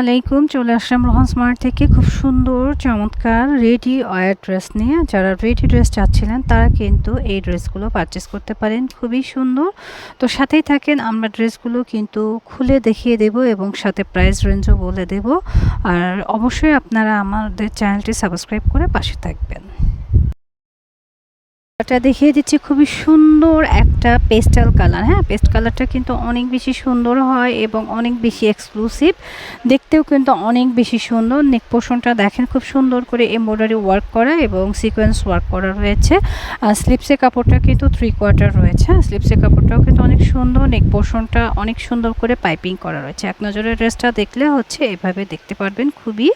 আলাইকুম, চলে আসলাম রোহান স্মার্ট থেকে। খুব সুন্দর, চমৎকার রেডি ওয়ার ড্রেস নিয়ে। যারা রেডি ড্রেস চাচ্ছিলেন, তারা কিন্তু এই ড্রেসগুলো পারচেস করতে পারেন। খুবই সুন্দর। তো সাথেই থাকেন, আমরা ড্রেসগুলো কিন্তু খুলে দেখিয়ে দেব এবং সাথে প্রাইস রেঞ্জও বলে দেব। আর অবশ্যই আপনারা আমাদের চ্যানেলটি সাবস্ক্রাইব করে পাশে থাকবেন। এটা দেখিয়ে দিচ্ছি। খুবই সুন্দর একটা পেস্টাল কালার। হ্যাঁ পেস্ট কালারটা কিন্তু অনেক বেশি সুন্দর হয় এবং অনেক বেশি এক্সক্লুসিভ দেখতেও কিন্তু অনেক বেশি সুন্দর। নেক পোর্শনটা দেখেন, খুব সুন্দর করে এমব্রয়ডারি ওয়ার্ক করা এবং সিকোয়েন্স ওয়ার্ক করা রয়েছে। আর স্লিপসের কাপড়টা কিন্তু থ্রি কোয়ার্টার রয়েছে। হ্যাঁ স্লিপসের কাপড়টাও কিন্তু অনেক সুন্দর। নেক পোর্শনটা অনেক সুন্দর করে পাইপিং করা রয়েছে। এক নজরের ড্রেসটা দেখলে হচ্ছে এভাবে দেখতে পারবেন। খুবই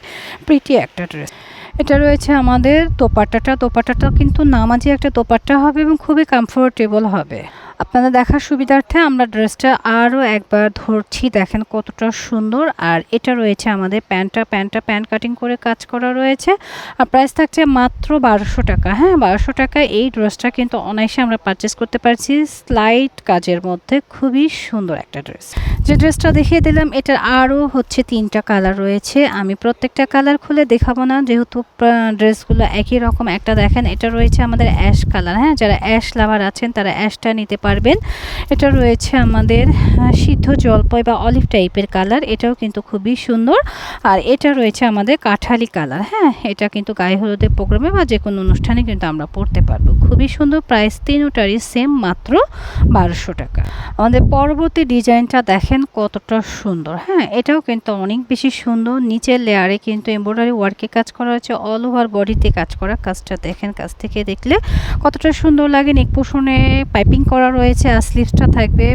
প্রিটি একটা ড্রেস এটা রয়েছে আমাদের তোপাট্টাটা তোপাটাটা কিন্তু নামাজি একটা তোপাট্টা হবে এবং খুবই কমফোর্টেবল হবে। আপনাদের দেখার সুবিধার্থে আমরা ড্রেসটা আরও একবার ধরছি। দেখেন কতটা সুন্দর। আর এটা রয়েছে আমাদের প্যান্টটা। প্যান্টটা প্যান্ট কাটিং করে কাজ করা রয়েছে। আর প্রাইস থাকছে মাত্র বারোশো টাকা। হ্যাঁ বারোশো টাকা। এই ড্রেসটা কিন্তু অনায়াসে আমরা পারচেস করতে পারছি। স্লাইট কাজের মধ্যে খুবই সুন্দর একটা ড্রেস। যে ড্রেসটা দেখিয়ে দিলাম এটার আরও হচ্ছে তিনটা কালার রয়েছে। আমি প্রত্যেকটা কালার খুলে দেখাবো না। যেহেতু ড্রেসগুলো একই রকম। একটা দেখেন, এটা রয়েছে আমাদের অ্যাশ কালার। হ্যাঁ যারা অ্যাশ লাভার আছেন, তারা অ্যাশটা নিতে পারবেন। এটা রয়েছে আমাদের সিদ্ধ জলপাই বা অলিভ টাইপের কালার। এটাও কিন্তু খুবই সুন্দর। আর এটা রয়েছে আমাদের কাঠালি কালার। হ্যাঁ এটা কিন্তু গায়ে হলুদের প্রোগ্রামে বা যে কোনো অনুষ্ঠানে কিন্তু আমরা পড়তে পারব। খুবই সুন্দর প্রাইস তিনটারই সেম মাত্র বারোশো টাকা। আমাদের পরবর্তী ডিজাইনটা দেখেন কতটা সুন্দর। হ্যাঁ এটাও কিন্তু অনেক বেশি সুন্দর। নিচের লেয়ারে কিন্তু এমব্রয়ডারি ওয়ার্কে কাজ করা হয়েছে। অল ওভার বডিতে কাজ করা কাজটা দেখেন কাজ থেকে দেখলে কতটা সুন্দর লাগে। নেক পোষণে পাইপিং করা রয়েছে আর স্লিভসটা থাকবে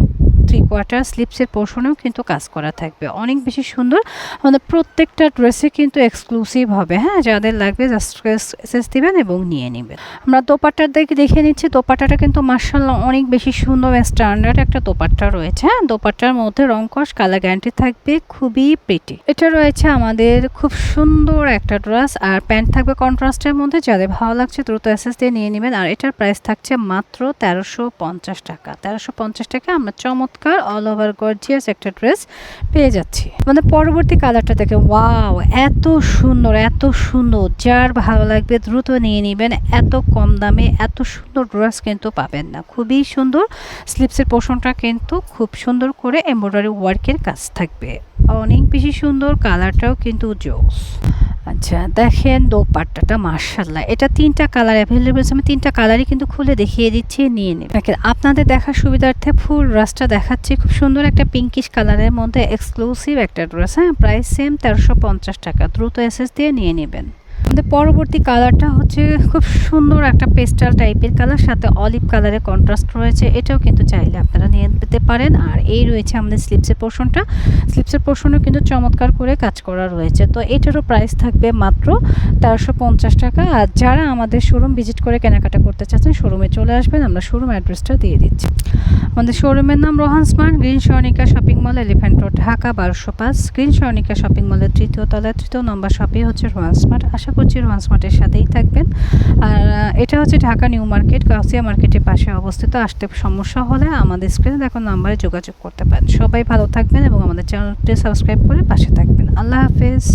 থ্রি কোয়ার্টার স্লিপসের পোর্শনেও কিন্তু কাজ করা থাকবে। অনেক বেশি সুন্দর। আমাদের প্রত্যেকটা ড্রেসে কিন্তু এক্সক্লুসিভ হবে হ্যাঁ? যাদের লাগবে জাস্ট দিবেন এবং নিয়ে নেবেন। আমরা দোপাট্টার দিকে দেখে নিচ্ছি। দোপাট্টাটা কিন্তু মার্শাল্লাহ অনেক বেশি সুন্দর স্ট্যান্ডার্ড একটা দোপাট্টা রয়েছে হ্যাঁ? দোপাট্টার মধ্যে রংকশ কালার গ্যারান্টি থাকবে, খুবই প্রিটি এটা রয়েছে আমাদের খুব সুন্দর একটা ড্রেস আর প্যান্ট থাকবে কন্ট্রাস্টের মধ্যে। যাদের ভালো লাগছে দ্রুত এসেস দিয়ে নিয়ে নেবেন। আর এটার প্রাইস থাকছে মাত্র তেরোশো পঞ্চাশ টাকা। তেরোশো পঞ্চাশ টাকা আমরা চমৎকার চমৎকার অল ওভার গর্জিয়াস একটা ড্রেস পেয়ে যাচ্ছি। মানে পরবর্তী কালারটা দেখে ওয়াও এত সুন্দর এত সুন্দর। যার ভালো লাগবে দ্রুত নিয়ে নেবেন, এত কম দামে এত সুন্দর ড্রেস কিন্তু পাবেন না। খুবই সুন্দর স্লিপসের পোষণটা কিন্তু খুব সুন্দর করে এমব্রয়ডারি ওয়ার্কের কাজ থাকবে। অনেক বেশি সুন্দর কালারটাও কিন্তু জোস। আচ্ছা দেখেন দোপাট্টাটা মার্শাল্লাহ এটা তিনটা কালার অ্যাভেলেবেল আছে। আমি তিনটা কালারই কিন্তু খুলে দেখিয়ে দিচ্ছি, নিয়ে নেবেন। দেখেন, আপনাদের দেখার সুবিধার্থে ফুল ড্রেসটা দেখাচ্ছি। খুব সুন্দর একটা পিঙ্কিশ কালারের মধ্যে এক্সক্লুসিভ একটা ড্রেস হ্যাঁ? প্রাইস সেম তেরোশো পঞ্চাশ টাকা। দ্রুত এসএস দিয়ে নিয়ে নেবেন। আমাদের পরবর্তী কালারটা হচ্ছে খুব সুন্দর একটা পেস্টাল টাইপের কালার, সাথে অলিভ কালারের কন্ট্রাস্ট রয়েছে। এটাও কিন্তু চাইলে আপনারা নিয়ে নিতে পারেন। আর এই রয়েছে আমাদের স্লিপসের পোর্শনটা স্লিপসের পোর্শনও কিন্তু চমৎকার করে কাজ করা রয়েছে। তো এটারও প্রাইস থাকবে মাত্র তেরোশো পঞ্চাশ টাকা। আর যারা আমাদের শোরুম ভিজিট করে কেনাকাটা করতে চাচ্ছেন শোরুমে চলে আসবেন। আমরা শোরুম অ্যাড্রেসটা দিয়ে দিচ্ছি। আমাদের শোরুমের নাম Rohan smart, green Swarnika shopping mall elephant road Dhaka, বারোশো পাঁচ। গ্রিন সর্ণিকা শপিং মলের তৃতীয় তলায় তৃতীয় নম্বর শপে হচ্ছে রোহান স্মার্ট। আশা করছি রোমান্স স্মার্টের সাথেই থাকবেন। আর এটা হচ্ছে ঢাকা নিউ মার্কেট কাউসিয়া মার্কেটের পাশে অবস্থিত। আসতে সমস্যা হলে আমাদের স্ক্রিনে দেখো নাম্বারে যোগাযোগ করতে পারেন। সবাই ভালো থাকবেন এবং আমাদের চ্যানেলটি সাবস্ক্রাইব করে পাশে থাকবেন। আল্লাহ হাফেজ।